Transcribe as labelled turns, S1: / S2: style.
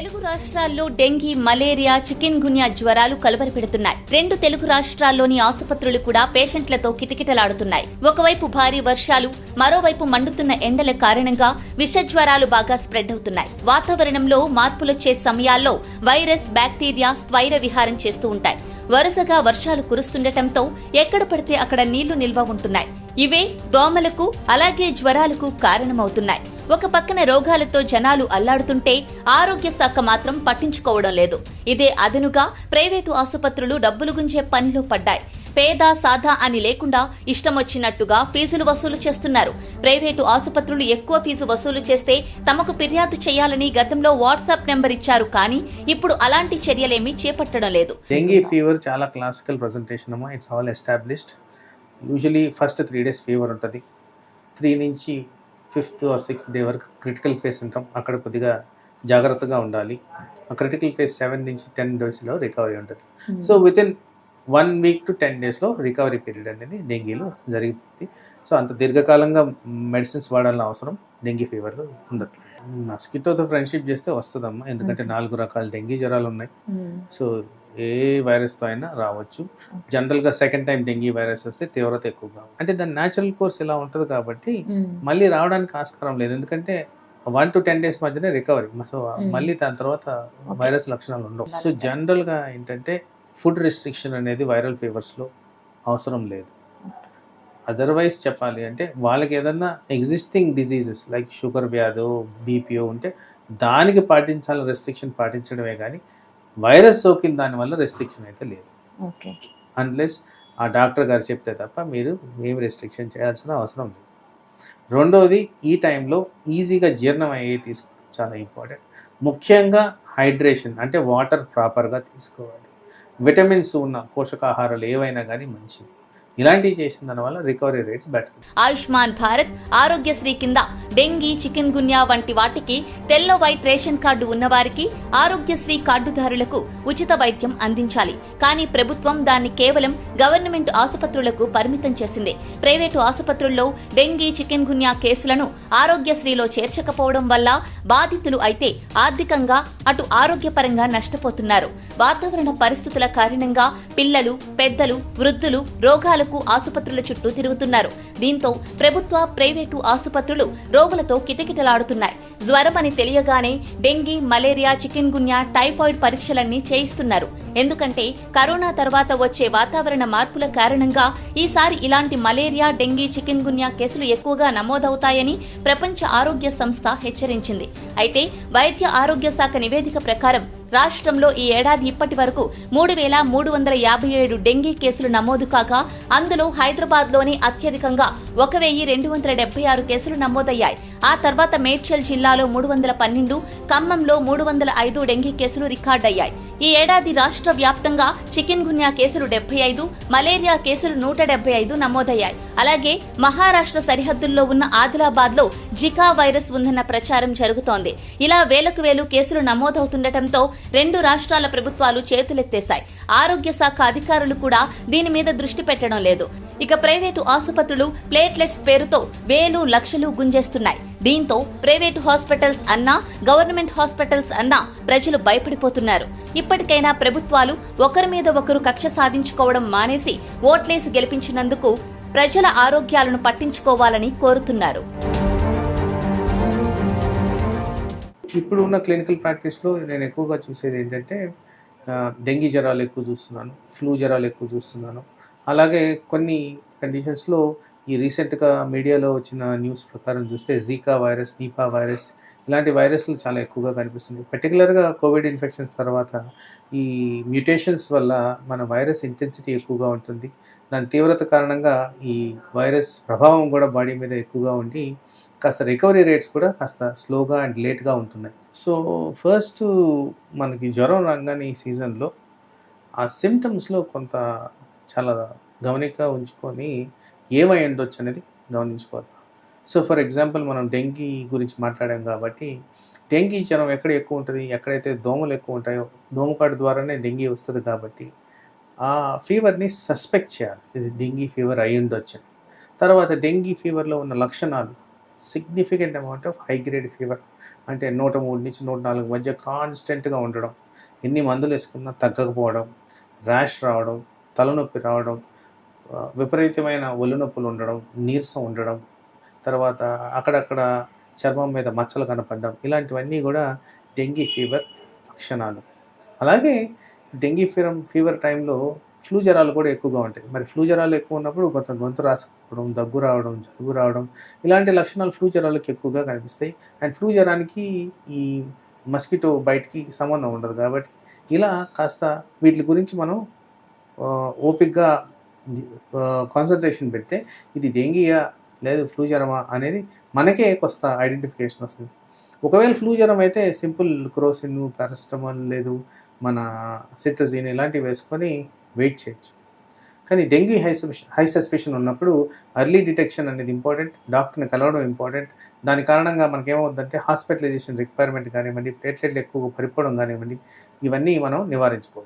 S1: తెలుగు రాష్ట్రాల్లో dengue malaria chicken గున్యా జ్వరాలు కలవరపెడుతున్నాయి. రెండు తెలుగు రాష్ట్రాల్లోని ఆసుపత్రులు కూడా పేషెంట్లతో కిటకిటలాడుతున్నాయి. ఒకవైపు భారీ వర్షాలు మరోవైపు మండుతున్న ఎండల కారణంగా విష జ్వరాలు బాగా స్ప్రెడ్ అవుతున్నాయి. వాతావరణంలో మార్పులొచ్చే సమయాల్లో వైరస్ బ్యాక్టీరియా స్వైర విహారం చేస్తూ ఉంటాయి. వరుసగా వర్షాలు కురుస్తుండటంతో ఎక్కడ పడితే అక్కడ నీళ్ళు నిల్వ ఉంటున్నాయి. ఇవే దోమలకు అలాగే జ్వరాలకు కారణమవుతున్నాయి. ఒక పక్కన రోగాలతో జనాలు అల్లాడుతుంటే ఆరోగ్య శాఖ మాత్రం పట్టించుకోవడం లేదు. ఇదే అదనుగా ప్రైవేటు ఆసుపత్రులు డబ్బులు గుంజే పనిలో పడ్డాయి. పేద సాదా అని లేకుండా ఇష్టమొచ్చినట్టుగా ఫీజులు వసూలు చేస్తున్నారు. ప్రైవేటు ఆసుపత్రులు ఎక్కువ ఫీజు వసూలు చేస్తే తమకు ఫిర్యాదు చేయాలని గతంలో వాట్సాప్ నెంబర్ ఇచ్చారు కానీ ఇప్పుడు అలాంటి చర్యలేమీ చేపట్టడం లేదు.
S2: డెంగీ ఫీవర్ చాలా classical presentation it's all established usually first three days fever ఉంటుంది. త్రీ నుంచి ఫిఫ్త్ ఆర్ సిక్స్త్ డే వరకు క్రిటికల్ ఫేస్ ఉంటాం. అక్కడ కొద్దిగా జాగ్రత్తగా ఉండాలి. ఆ క్రిటికల్ ఫేస్ సెవెన్ నుంచి టెన్ డేస్లో రికవరీ ఉంటుంది. So within one week to ten డేస్లో రికవరీ పీరియడ్ అనేది డెంగీలో జరిగింది. సో అంత దీర్ఘకాలంగా మెడిసిన్స్ వాడాలని అవసరం డెంగీ ఫీవర్లో ఉండదు. మస్కిటోతో ఫ్రెండ్షిప్ చేస్తే వస్తుందమ్మా. ఎందుకంటే నాలుగు రకాల డెంగీ జ్వరాలు ఉన్నాయి. సో ఏ వైరస్తో అయినా రావచ్చు. జనరల్గా సెకండ్ టైం డెంగీ వైరస్ వస్తే తీవ్రత ఎక్కువగా. అంటే దాని న్యాచురల్ కోర్స్ ఇలా ఉంటుంది కాబట్టి మళ్ళీ రావడానికి ఆస్కారం లేదు. ఎందుకంటే వన్ టు టెన్ డేస్ మధ్యనే రికవరీ సో మళ్ళీ దాని తర్వాత వైరస్ లక్షణాలు ఉండవు. సో జనరల్గా ఏంటంటే ఫుడ్ రెస్ట్రిక్షన్ అనేది వైరల్ ఫీవర్స్లో అవసరం లేదు. అదర్వైజ్ చెప్పాలి అంటే వాళ్ళకి ఏదన్నా ఎగ్జిస్టింగ్ డిసీజెస్ లైక్ షుగర్ వ్యాధో బీపీఓ ఉంటే దానికి పాటించాలి రెస్ట్రిక్షన్ పాటించడమే కానీ వైరస్ సోకిన దానివల్ల రెస్ట్రిక్షన్ అయితే లేదు.
S1: ఓకే.
S2: అన్లెస్ ఆ డాక్టర్ గారు చెప్తే తప్ప మీరు ఏమి రెస్ట్రిక్షన్ చేయాల్సిన అవసరం లేదు. రెండవది ఈ టైంలో ఈజీగా జీర్ణం అయ్యే తీసుకోవడం చాలా ఇంపార్టెంట్ ముఖ్యంగా హైడ్రేషన్ అంటే వాటర్ ప్రాపర్గా తీసుకోవాలి. విటమిన్స్ ఉన్న పోషకాహారాలు ఏవైనా కానీ మంచివి. ఇలాంటివి చేసిన దానివల్ల recovery rates better.
S1: Ayushman Bharat Aarogyasri కింద డెంగీ చికెన్ గున్యా వంటి వాటికి తెల్ల వైట్ రేషన్ కార్డు ఉన్నవారికి ఆరోగ్యశ్రీ కార్డుదారులకు ఉచిత వైద్యం అందించాలి. కానీ ప్రభుత్వం దాన్ని కేవలం గవర్నమెంట్ ఆసుపత్రులకు పరిమితం చేసింది. ప్రైవేటు ఆసుపత్రుల్లో డెంగీ చికెన్ గున్యా కేసులను ఆరోగ్యశ్రీలో చేర్చకపోవడం వల్ల బాధితులు అయితే ఆర్థికంగా అటు ఆరోగ్యపరంగా నష్టపోతున్నారు. వాతావరణ పరిస్థితుల కారణంగా పిల్లలు పెద్దలు వృద్ధులు రోగాలకు ఆసుపత్రుల చుట్టూ తిరుగుతున్నారు. దీంతో ప్రభుత్వ ప్రైవేటు ఆసుపత్రులు రోగులతో కిటకిటలాడుతున్నాయి. జ్వరం అని తెలియగానే dengue malaria chikungunya typhoid పరీక్షలన్నీ చేయిస్తున్నారు. ఎందుకంటే కరోనా తర్వాత వచ్చే వాతావరణ మార్పుల కారణంగా ఈసారి ఇలాంటి మలేరియా డెంగీ చికెన్ గున్యా కేసులు ఎక్కువగా నమోదవుతాయని ప్రపంచ ఆరోగ్య సంస్థ హెచ్చరించింది. అయితే వైద్య ఆరోగ్య శాఖ నివేదిక ప్రకారం రాష్ట్రంలో ఈ ఏడాది ఇప్పటి వరకు మూడు వేల మూడు వందల యాభై ఏడు డెంగీ కేసులు నమోదు కాగా అందులో హైదరాబాద్లోనే అత్యధికంగా ఒక వెయ్యి రెండు వందల డెబ్బై ఆరు కేసులు నమోదయ్యాయి. ఆ తర్వాత మేడ్చల్ జిల్లాలో మూడు వందల పన్నెండు ఖమ్మంలో మూడు వందల ఐదు డెంగీ కేసులు రికార్డయ్యాయి. ఈ ఏడాది రాష్ట్ర వ్యాప్తంగా చికెన్ గున్యా కేసులు డెబ్బై ఐదు మలేరియా కేసులు నూట డెబ్బై ఐదు నమోదయ్యాయి. అలాగే మహారాష్ట్ర సరిహద్దుల్లో ఉన్న ఆదిలాబాద్లో జికా వైరస్ ఉందన్న ప్రచారం జరుగుతోంది. ఇలా వేలకు వేలు కేసులు నమోదవుతుండటంతో రెండు రాష్ట్రాల ప్రభుత్వాలు చేతులెత్తేశాయి. ఆరోగ్య శాఖ అధికారులు కూడా దీని మీద దృష్టి పెట్టడం లేదు. ఇక ప్రైవేటు ఆసుపత్రులు ప్లేట్లెట్స్ పేరుతో వేలు లక్షలు గుంజేస్తున్నాయి. దీంతో ప్రైవేటు హాస్పిటల్స్ అన్నా గవర్నమెంట్ హాస్పిటల్స్ అన్నా ప్రజలు భయపడిపోతున్నారు. ఇప్పటికైనా ప్రభుత్వాలు ఒకరి మీద ఒకరు కక్ష సాధించుకోవడం మానేసి ఓట్లేసి గెలిపించినందుకు ప్రజల ఆరోగ్యాలను పట్టించుకోవాలని కోరుతున్నారు.
S2: ఇప్పుడు ఉన్న క్లినికల్ ప్రాక్టీస్లో నేను ఎక్కువగా చూసేది ఏంటంటే డెంగీ జ్వరాలు ఎక్కువ చూస్తున్నాను ఫ్లూ జ్వరాలు ఎక్కువ చూస్తున్నాను. అలాగే కొన్ని కండిషన్స్లో ఈ రీసెంట్గా మీడియాలో వచ్చిన న్యూస్ ప్రకారం చూస్తే జీకా వైరస్ నీపా వైరస్ ఇలాంటి వైరస్లు చాలా ఎక్కువగా కనిపిస్తుంది పర్టికులర్గా కోవిడ్ ఇన్ఫెక్షన్స్ తర్వాత ఈ మ్యూటేషన్స్ వల్ల మన వైరస్ ఇంటెన్సిటీ ఎక్కువగా ఉంటుంది. దాని తీవ్రత కారణంగా ఈ వైరస్ ప్రభావం కూడా బాడీ మీద ఎక్కువగా ఉండి కాస్త రికవరీ రేట్స్ కూడా కాస్త స్లోగా అండ్ లేట్గా ఉంటున్నాయి. సో ఫస్ట్ మనకి జ్వరం రాగానే ఈ సీజన్లో ఆ సిమ్టమ్స్లో కొంత చాలా గమనిక ఉంచుకొని ఏమై ఉండొచ్చు అనేది గమనించుకోవాలి. సో ఫర్ ఎగ్జాంపుల్ మనం డెంగీ గురించి మాట్లాడాం కాబట్టి డెంగీ జ్వరం ఎక్కడ ఎక్కువ ఉంటుంది? ఎక్కడైతే దోమలు ఎక్కువ ఉంటాయో దోమకాటు ద్వారానే డెంగీ వస్తుంది కాబట్టి ఆ ఫీవర్ని సస్పెక్ట్ చేయాలి. ఇది డెంగీ ఫీవర్ అయి ఉండొచ్చు తర్వాత డెంగీ ఫీవర్లో ఉన్న లక్షణాలు significant amount of high grade fever అంటే నూట మూడు నుంచి నూట నాలుగు మధ్య కాన్స్టెంట్గా ఉండడం ఎన్ని మందులు వేసుకున్నా తగ్గకపోవడం ర్యాష్ రావడం తలనొప్పి రావడం విపరీతమైన ఒళ్ళు నొప్పులు ఉండడం నీరసం ఉండడం తర్వాత అక్కడక్కడ చర్మం మీద మచ్చలు కనపడడం ఇలాంటివన్నీ కూడా డెంగీ ఫీవర్ లక్షణాలు. అలాగే డెంగీ ఫీవర్ ఫీవర్ టైంలో ఫ్లూ జ్వరాలు కూడా ఎక్కువగా ఉంటాయి. మరి ఫ్లూ జ్వరాలు ఎక్కువ ఉన్నప్పుడు కొంత గొంతు రాసుకోవడం దగ్గు రావడం జలుబు రావడం ఇలాంటి లక్షణాలు ఫ్లూ జ్వరాలకు ఎక్కువగా కనిపిస్తాయి. అండ్ ఫ్లూ జ్వరానికి ఈ మస్కిటో బయటికి సంబంధం ఉండదు కాబట్టి ఇలా కాస్త వీటి గురించి మనం ఓపిక్గా కాన్సన్ట్రేషన్ పెడితే ఇది డెంగీయా లేదు ఫ్లూ జ్వరమా అనేది మనకే వస్తా ఐడెంటిఫికేషన్ వస్తుంది. ఒకవేళ ఫ్లూ జ్వరం అయితే సింపుల్ క్రోసిన్ పారాసిటమాల్ లేదు మన సిట్రజిన్ ఇలాంటివి వేసుకొని వెయిట్ చేయొచ్చు. కానీ డెంగీ హై హై సస్పెషన్ ఉన్నప్పుడు అర్లీ డిటెక్షన్ అనేది ఇంపార్టెంట్ డాక్టర్ని కలవడం ఇంపార్టెంట్ దాని కారణంగా మనకేమవుతుందంటే హాస్పిటలైజేషన్ రిక్వైర్మెంట్ కానివ్వండి ప్లేట్లెట్లు ఎక్కువ పడిపోవడం కానివ్వండి ఇవన్నీ మనం నివారించుకోవచ్చు.